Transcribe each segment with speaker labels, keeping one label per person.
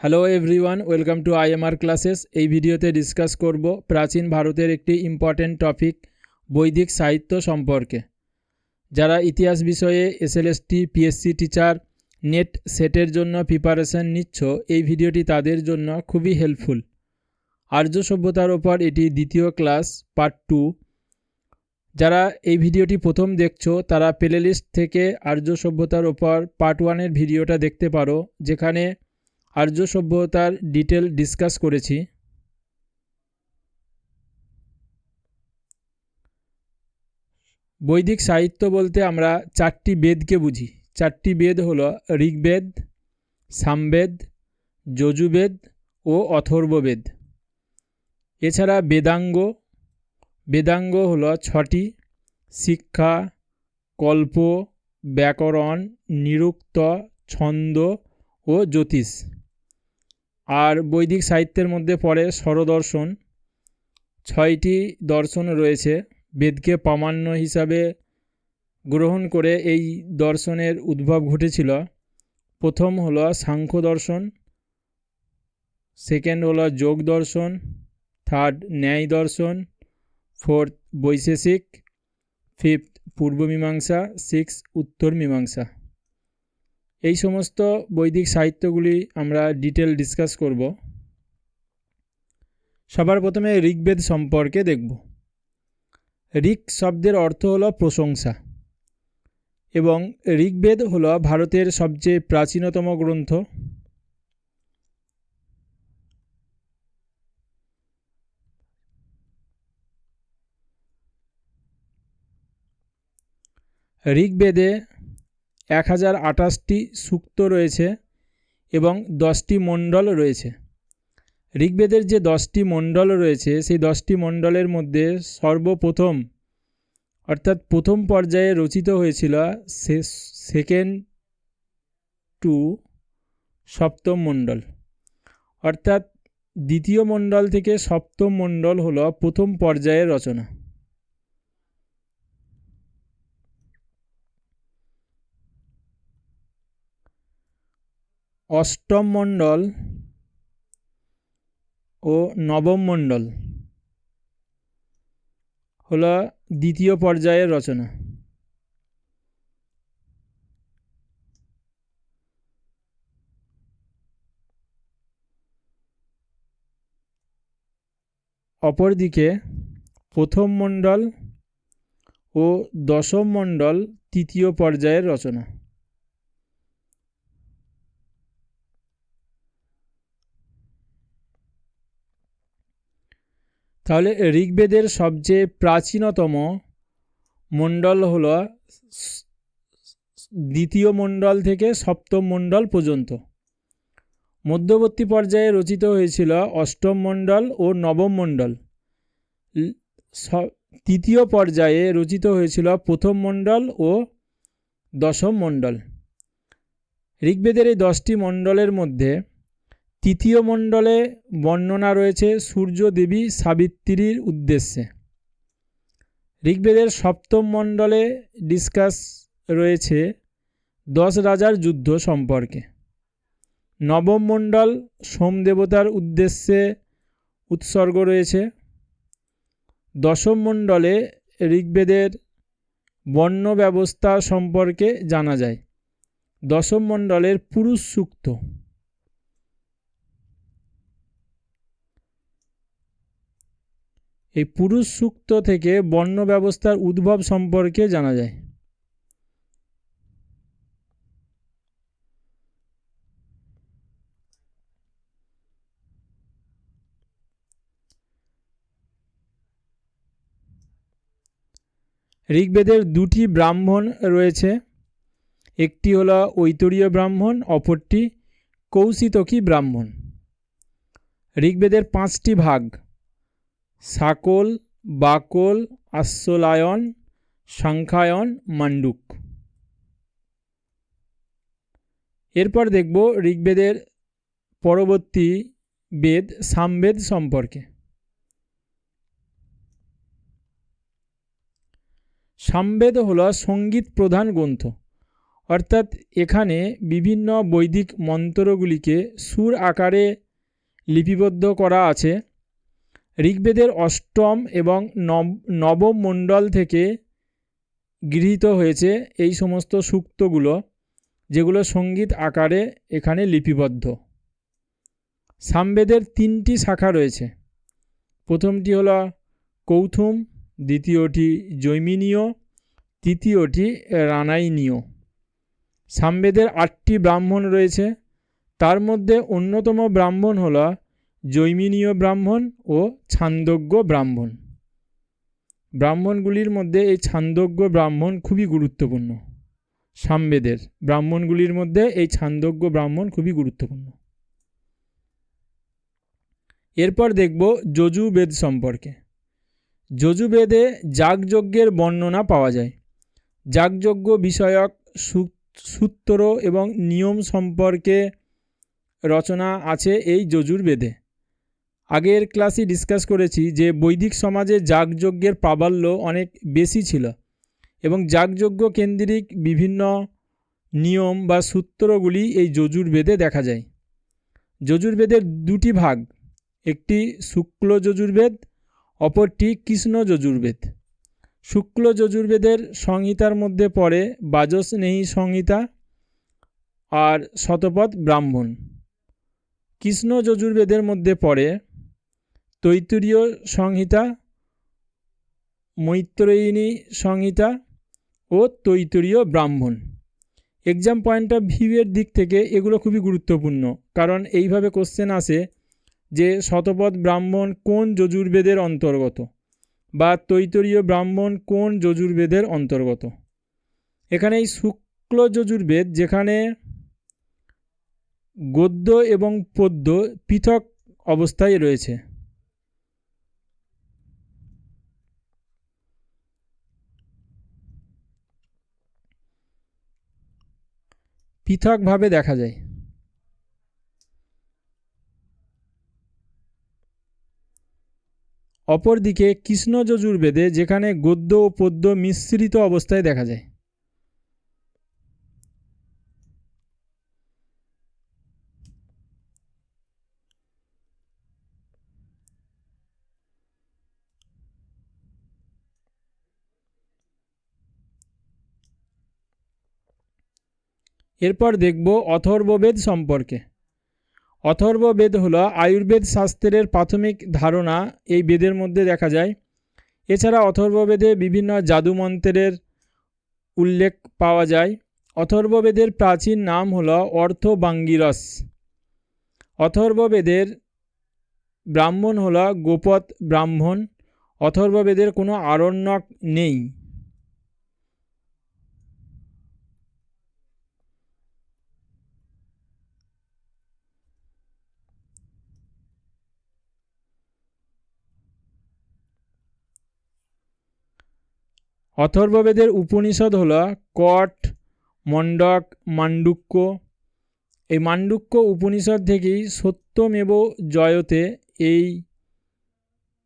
Speaker 1: Hello everyone welcome to IMR classes এই ভিডিওতে discuss করব প্রাচীন ভারতের একটি ইম্পর্ট্যান্ট টপিক বৈদিক সাহিত্য সম্পর্কে। যারা ইতিহাস বিষয়ে এসএলএসটি পিএসসি টিচার নেট সেটের জন্য প্রিপারেশন নিচ্ছ, এই ভিডিওটি তাদের জন্য খুবই হেল্পফুল আর্য সভ্যতার ওপর এটি দ্বিতীয় ক্লাস পার্ট টু যারা এই ভিডিওটি প্রথম দেখছ, তারা প্লেলিস্ট থেকে আর্য সভ্যতার ওপর পার্ট ওয়ানের ভিডিওটা দেখতে পারো, যেখানে আর্য সভ্যতার ডিটেল ডিসকাস করেছি। বৈদিক সাহিত্য বলতে আমরা চারটি বেদকে বুঝি। চারটি বেদ হলো ঋগ্বেদ, সামবেদ, যজুবেদ ও অথর্ববেদ। এছাড়া বেদাঙ্গ বেদাঙ্গ হলো ছটি, শিক্ষা, কল্প, ব্যাকরণ, নিরুক্ত, ছন্দ ও জ্যোতিষ। আর বৈদিক সাহিত্যের মধ্যে পড়ে স্বরদর্শন। ছয়টি দর্শন রয়েছে। বেদকে প্রামাণ্য হিসাবে গ্রহণ করে এই দর্শনের উদ্ভব ঘটেছিল। প্রথম হলো সাংখ্য দর্শন, সেকেন্ড হলো যোগ দর্শন, থার্ড ন্যায় দর্শন, ফোর্থ বৈশেষিক, ফিফথ পূর্ব মীমাংসা, সিক্স উত্তর মীমাংসা। এই সমস্ত বৈদিক সাহিত্যগুলি আমরা ডিটেল ডিসকাস করব। সবার প্রথমে ঋগ্বেদ সম্পর্কে দেখব। ঋক শব্দের অর্থ হলো প্রশংসা এবং ঋগ্বেদ হল ভারতের সবচেয়ে প্রাচীনতম গ্রন্থ। ঋগ্বেদে এক হাজার আঠাশটি সূক্ত রয়েছে এবং দশটি মণ্ডল রয়েছে। ঋগ্বেদের যে দশটি মণ্ডল রয়েছে, সেই দশটি মণ্ডলের মধ্যে সর্বপ্রথম, অর্থাৎ প্রথম পর্যায়ে রচিত হয়েছিল সেকেন্ড টু সপ্তম মণ্ডল। অর্থাৎ দ্বিতীয় মণ্ডল থেকে সপ্তম মণ্ডল হলো প্রথম পর্যায়ের রচনা। অষ্টম মণ্ডল ও নবম মণ্ডল হল দ্বিতীয় পর্যায়ের রচনা। অপরদিকে প্রথম মণ্ডল ও দশম মণ্ডল তৃতীয় পর্যায়ের রচনা। তাহলে ঋগ্বেদের সবচেয়ে প্রাচীনতম মণ্ডল হল দ্বিতীয় মণ্ডল থেকে সপ্তম মণ্ডল পর্যন্ত। মধ্যবর্তী পর্যায়ে রচিত হয়েছিল অষ্টম মণ্ডল ও নবম মণ্ডল। তৃতীয় পর্যায়ে রচিত হয়েছিল প্রথম মণ্ডল ও দশম মণ্ডল। ঋগ্বেদের এই দশটি মণ্ডলের মধ্যে তৃতীয় মণ্ডলে বর্ণনা রয়েছে সূর্য দেবী সাবিত্রীর উদ্দেশ্যে। ঋগ্বেদের সপ্তম মণ্ডলে ডিসকাস রয়েছে দশ রাজার যুদ্ধ সম্পর্কে। নবম মণ্ডল সোমদেবতার উদ্দেশ্যে উৎসর্গ রয়েছে। দশম মণ্ডলে ঋগ্বেদের বর্ণ ব্যবস্থা সম্পর্কে জানা যায়। দশম মণ্ডলের পুরুষ সূক্ত। এই পুরুষ সূক্ত থেকে বর্ণ ব্যবস্থার উদ্ভব সম্পর্কে জানা যায়। ঋগ্বেদের দুটি ব্রাহ্মণ রয়েছে। একটি হলো ঐতরীয় ব্রাহ্মণ, অপরটি কৌশিতকী ব্রাহ্মণ। ঋগ্বেদের পাঁচটি ভাগ। সাকল, বাকল, আশ্বলায়ন সংখ্যায়ন মান্ডুক। এরপর দেখব ঋগ্বেদের পরবর্তী বেদ, সামবেদ সম্পর্কে। সামবেদ হল সংগীত প্রধান গ্রন্থ। অর্থাৎ এখানে বিভিন্ন বৈদিক মন্ত্রগুলিকে সুর আকারে লিপিবদ্ধ করা আছে। ঋগ্বেদের অষ্টম এবং নবম মণ্ডল থেকে গৃহীত হয়েছে এই সমস্ত সূক্তগুলো, যেগুলো সংগীত আকারে এখানে লিপিবদ্ধ। সামবেদের তিনটি শাখা রয়েছে। প্রথমটি হলো কৌথুম, দ্বিতীয়টি জৈমিনীয়, তৃতীয়টি রানাইনীয়। সামবেদের আটটি ব্রাহ্মণ রয়েছে। তার মধ্যে অন্যতম ব্রাহ্মণ হল জৈমিনীয় ব্রাহ্মণ ও ছান্দজ্ঞ ব্রাহ্মণ। ব্রাহ্মণগুলির মধ্যে এই ছান্দজ্ঞ ব্রাহ্মণ খুবই গুরুত্বপূর্ণ। সামবেদের ব্রাহ্মণগুলির মধ্যে এই ছান্দজ্ঞ ব্রাহ্মণ খুবই গুরুত্বপূর্ণ। এরপর দেখব যজুবেদ সম্পর্কে। যজুবেদে যাগযজ্ঞের বর্ণনা পাওয়া যায়। যাগযজ্ঞ বিষয়ক সূত্র এবং নিয়ম সম্পর্কে রচনা আছে এই যজুর্বেদে। আগের ক্লাসে ডিসকাস করেছি যে বৈদিক সমাজে যাগযজ্ঞের প্রাবল্য অনেক বেশি ছিল এবং যাগযজ্ঞ কেন্দ্রিক বিভিন্ন নিয়ম বা সূত্রগুলি এই যজুর্বেদে দেখা যায়। যজুর্বেদের দুটি ভাগ, একটি শুক্ল যজুর্বেদ, অপরটি কৃষ্ণ যজুর্বেদ। শুক্ল যজুর্বেদের সংহিতার মধ্যে পড়ে বাজস্নেহী সংহিতা আর শতপথ ব্রাহ্মণ। কৃষ্ণ যজুর্বেদের মধ্যে পড়ে তৈতরীয় সংহিতা, মৈত্রয়িনী সংহিতা ও তৈতরীয় ব্রাহ্মণ। এক্সাম পয়েন্ট অফ ভিউয়ের দিক থেকে এগুলো খুবই গুরুত্বপূর্ণ, কারণ এইভাবে কোশ্চেন আসে যে শতপথ ব্রাহ্মণ কোন যজুর্বেদের অন্তর্গত বা তৈতরীয় ব্রাহ্মণ কোন যজুর্বেদের অন্তর্গত। এখানে এই শুক্ল যজুর্বেদ যেখানে গদ্য এবং পদ্য পৃথক অবস্থায় রয়েছে। পৃথকভাবে দেখা যায়। অপরদিকে কৃষ্ণ যজুর্বেদে যেখানে গদ্য ও পদ্য মিশ্রিত অবস্থায় দেখা যায়। এরপর দেখব অথর্ববেদ সম্পর্কে। অথর্ববেদ হল আয়ুর্বেদ শাস্ত্রের প্রাথমিক ধারণা, এই বেদের মধ্যে দেখা যায়। এছাড়া অথর্ববেদে বিভিন্ন জাদুমন্ত্রের উল্লেখ পাওয়া যায়। অথর্ববেদের প্রাচীন নাম হল অর্থবাঙ্গিরস। অথর্ববেদের ব্রাহ্মণ হল গোপত ব্রাহ্মণ। অথর্ববেদের কোনো আরণ্যক নেই। অথর্ববেদের উপনিষদ হল কট, মণ্ডক মাণ্ডুক্য এই মাণ্ডুক্য উপনিষদ থেকেই সত্যমেব জয়তে এই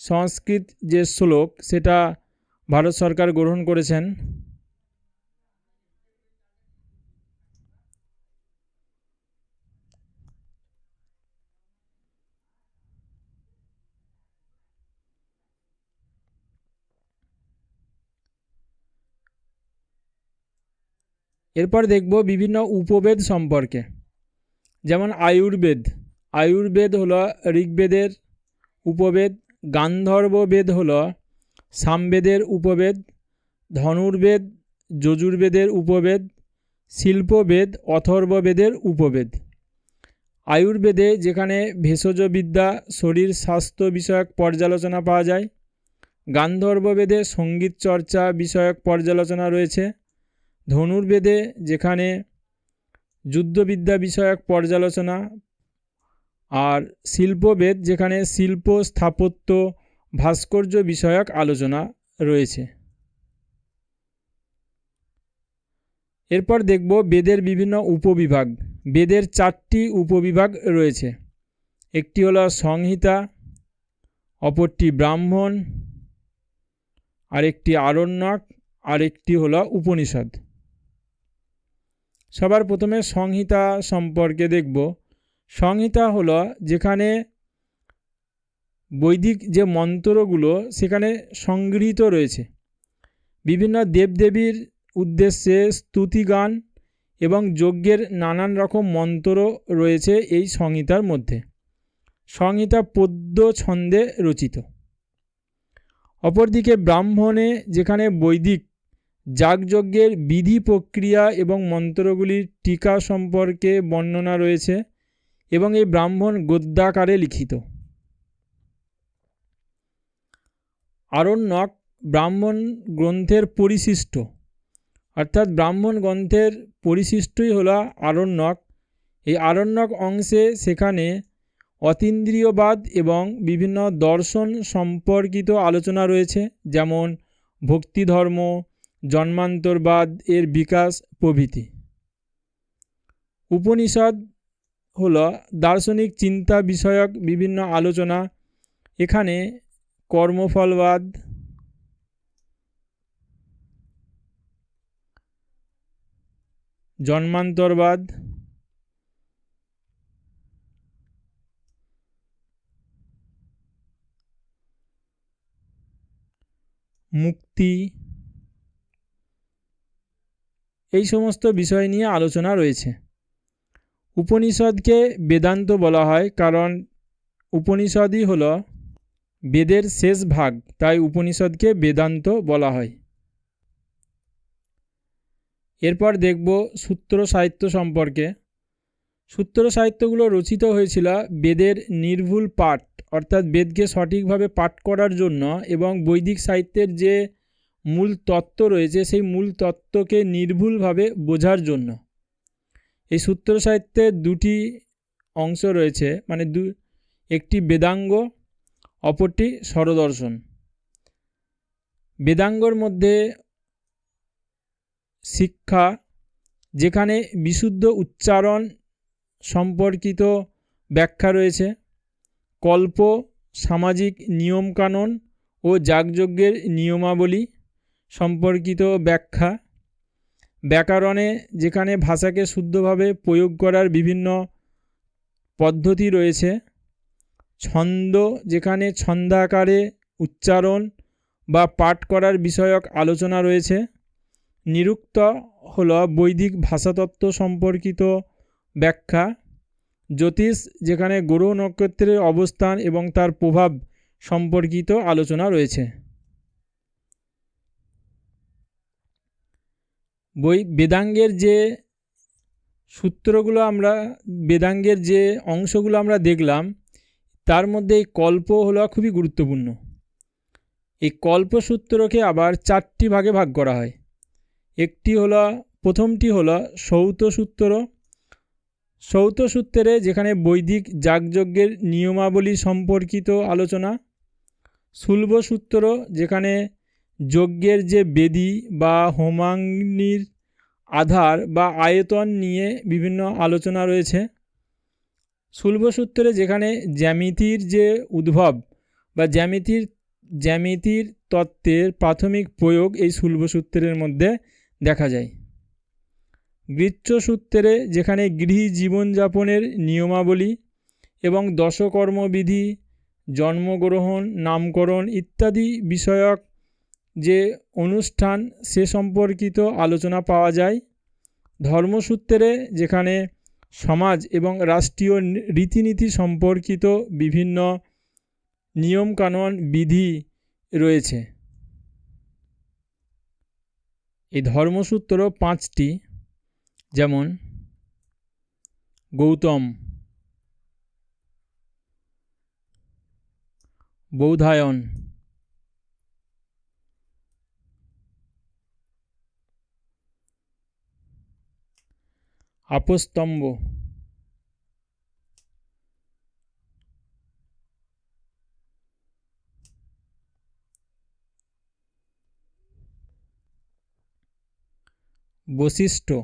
Speaker 1: সংস্কৃত যে শ্লোক, সেটা ভারত সরকার গ্রহণ করেছেন। এরপর দেখব বিভিন্ন উপবেদ সম্পর্কে। যেমন আয়ুর্বেদ। আয়ুর্বেদ হল ঋগ্বেদের উপবেদ, গান্ধর্ববেদ হল সামবেদের উপবেদ, ধনুর্বেদ, যজুর্বেদের উপবেদ, শিল্পবেদ, অথর্ববেদের উপবেদ। আয়ুর্বেদে যেখানে ভেষজ বিদ্যা শরীর স্বাস্থ্য বিষয়ক পর্যালোচনা পাওয়া যায়, গান্ধর্ববেদে সংগীত চর্চা বিষয়ক পর্যালোচনা রয়েছে ধনুর্বেদে যেখানে যুদ্ধবিদ্যা বিষয়ক পর্যালোচনা আর শিল্পবেদ যেখানে শিল্প, স্থাপত্য, ভাস্কর্য বিষয়ক আলোচনা রয়েছে। এরপর দেখব বেদের বিভিন্ন উপবিভাগ। বেদের চারটি উপবিভাগ রয়েছে। একটি হলো সংহিতা, অপরটি ব্রাহ্মণ, আরেকটি আরণ্যক, আরেকটি হলো উপনিষদ। সবার প্রথমে সংহিতা সম্পর্কে দেখব। সংহিতা হলো যেখানে বৈদিক যে মন্ত্রগুলো, সেখানে সংগৃহীত রয়েছে। বিভিন্ন দেবদেবীর উদ্দেশ্যে স্তুতিগান এবং যজ্ঞের নানান রকম মন্ত্র রয়েছে এই সংহিতার মধ্যে। সংহিতা পদ্য ছন্দে রচিত। অপরদিকে ব্রাহ্মণে যেখানে বৈদিক যাগযজ্ঞের বিধি প্রক্রিয়া এবং মন্ত্রগুলির টিকা সম্পর্কে বর্ণনা রয়েছে এবং এই ব্রাহ্মণ গদ্যাকারে লিখিত। আরণ্যক ব্রাহ্মণ গ্রন্থের পরিশিষ্ট, অর্থাৎ ব্রাহ্মণ গ্রন্থের পরিশিষ্টই হলো আরণ্যক। এই আরণ্যক অংশে সেখানে অতীন্দ্রিয়বাদ এবং বিভিন্ন দর্শন সম্পর্কিত আলোচনা রয়েছে, যেমন ভক্তিধর্ম জন্মান্তরবাদ এর বিকাশ প্রভৃতি। উপনিষদ হল দার্শনিক চিন্তা বিষয়ক বিভিন্ন আলোচনা। এখানে কর্মফলবাদ, জন্মান্তরবাদ, মুক্তি এই সমস্ত বিষয় নিয়ে আলোচনা রয়েছে। উপনিষদকে বেদান্ত বলা হয় কারণ উপনিষদই হল বেদের শেষ ভাগ, তাই উপনিষদকে বেদান্ত বলা হয়। এরপর দেখব সূত্র সাহিত্য সম্পর্কে। সূত্র সাহিত্যগুলো রচিত হয়েছিল বেদের নির্ভুল পাঠ, অর্থাৎ বেদকে সঠিকভাবে পাঠ করার জন্য এবং বৈদিক সাহিত্যের যে মূল তত্ত্ব রয়েছে সেই মূল তত্ত্বকে নির্ভুলভাবে বোঝার জন্য। এই সূত্র সাহিত্যের দুটি অংশ রয়েছে মানে দু, একটি বেদাঙ্গ, অপরটি স্বরদর্শন। বেদাঙ্গর মধ্যে শিক্ষা, যেখানে বিশুদ্ধ উচ্চারণ সম্পর্কিত ব্যাখ্যা রয়েছে, কল্প, সামাজিক নিয়মকানুন ও যাগযজ্ঞের নিয়মাবলী সম্পর্কিত ব্যাখ্যা। ব্যাকরণে যেখানে ভাষাকে শুদ্ধভাবে প্রয়োগ করার বিভিন্ন পদ্ধতি রয়েছে, ছন্দ যেখানে ছন্দাকারে উচ্চারণ বা পাঠ করার বিষয়ক আলোচনা রয়েছে, নিরুক্ত হল বৈদিক ভাষাতত্ত্ব সম্পর্কিত ব্যাখ্যা, জ্যোতিষ যেখানে গ্রহ নক্ষত্রের অবস্থান এবং তার প্রভাব সম্পর্কিত আলোচনা রয়েছে। বই, বেদাঙ্গের যে সূত্রগুলো আমরা, বেদাঙ্গের যে অংশগুলো আমরা দেখলাম, তার মধ্যে এই কল্প হলো খুবই গুরুত্বপূর্ণ। এই কল্পসূত্রকে আবার চারটি ভাগে ভাগ করা হয়। একটি হলো, প্রথমটি হলো সৌত সূত্র। সৌত সূত্রে যেখানে বৈদিক যাগযজ্ঞের নিয়মাবলী সম্পর্কিত আলোচনা। শুল্ব সূত্র যেখানে যজ্ঞের যে বেদি বা হোমাগ্নির আধার বা আয়তন নিয়ে বিভিন্ন আলোচনা রয়েছে। শুল্বসূত্রে যেখানে জ্যামিতির যে উদ্ভব বা জ্যামিতির জ্যামিতির তত্ত্বের প্রাথমিক প্রয়োগ এই শুল্বসূত্রের মধ্যে দেখা যায়। গৃচ্ছসূত্রে যেখানে গৃহী জীবনযাপনের নিয়মাবলী এবং দশকর্মবিধি, জন্মগ্রহণ, নামকরণ ইত্যাদি বিষয়ক যে অনুষ্ঠান সে সম্পর্কিত আলোচনা পাওয়া যায়। ধর্মসূত্রে যেখানে সমাজ এবং রাষ্ট্রীয় রীতিনীতি সম্পর্কিত বিভিন্ন নিয়মকানুন, বিধি রয়েছে। এই ধর্মসূত্র পাঁচটি, যেমন গৌতম, বৌধায়ন আপস্তম্ভ। বৈশিষ্ট্য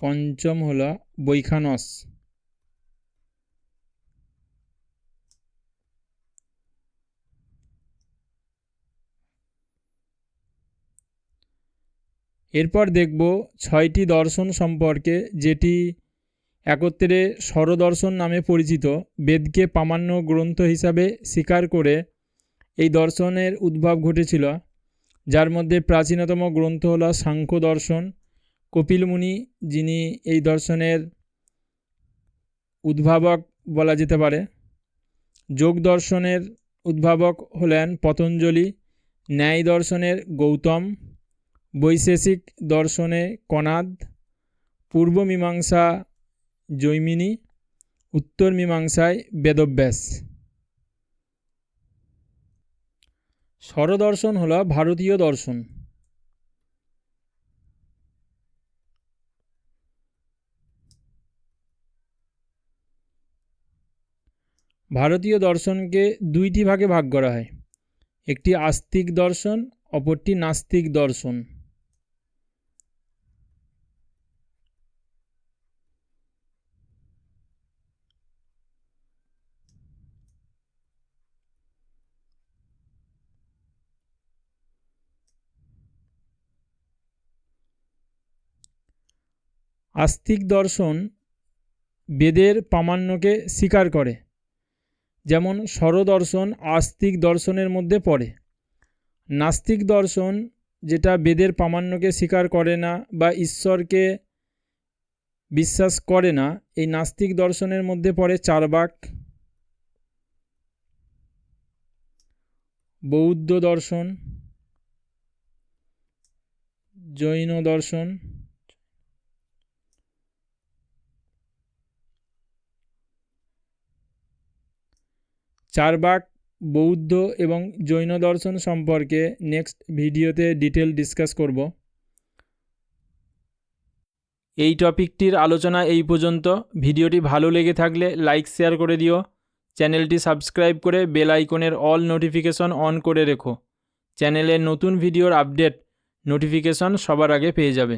Speaker 1: পঞ্চম হল বৈখানস। এরপর দেখব ছয়টি দর্শন সম্পর্কে যেটি একত্রে স্বরদর্শন নামে পরিচিত। বেদকে প্রামাণ্য গ্রন্থ হিসাবে স্বীকার করে এই দর্শনের উদ্ভব ঘটেছিল, যার মধ্যে প্রাচীনতম গ্রন্থ হল সাংখ্য দর্শন কপিল মুনি যিনি এই দর্শনের উদ্ভাবক বলা যেতে পারে যোগ দর্শনের উদ্ভাবক হলেন পতঞ্জলি। ন্যায় দর্শনের গৌতম। বৈশেষিক দর্শনে কনাদ, পূর্ব মীমাংসা জৈমিনী, উত্তর মীমাংসায় বেদব্যাস। স্বরদর্শন হল ভারতীয় দর্শন। ভারতীয় দর্শনকে দুইটি ভাগে ভাগ করা হয়, একটি আস্তিক দর্শন, অপরটি নাস্তিক দর্শন। আস্তিক দর্শন বেদের প্রামাণ্যকে স্বীকার করে। যেমন স্বরদর্শন আস্তিক দর্শনের মধ্যে পড়ে। নাস্তিক দর্শন যেটা বেদের প্রামাণ্যকে স্বীকার করে না বা ঈশ্বরকে বিশ্বাস করে না, এই নাস্তিক দর্শনের মধ্যে পড়ে চারবাক। বৌদ্ধ দর্শন, জৈন দর্শন চারবাক, বৌদ্ধ এবং জৈন দর্শন সম্পর্কে নেক্সট ভিডিওতে ডিটেল ডিসকাস করব। এই টপিকটির আলোচনা এই পর্যন্ত। ভিডিওটি ভালো লেগে থাকলে লাইক শেয়ার করে দিও। চ্যানেলটি সাবস্ক্রাইব করে বেল আইকনের অল নোটিফিকেশন অন করে রেখো। চ্যানেলের নতুন ভিডিওর আপডেট নোটিফিকেশন সবার আগে পেয়ে যাবে।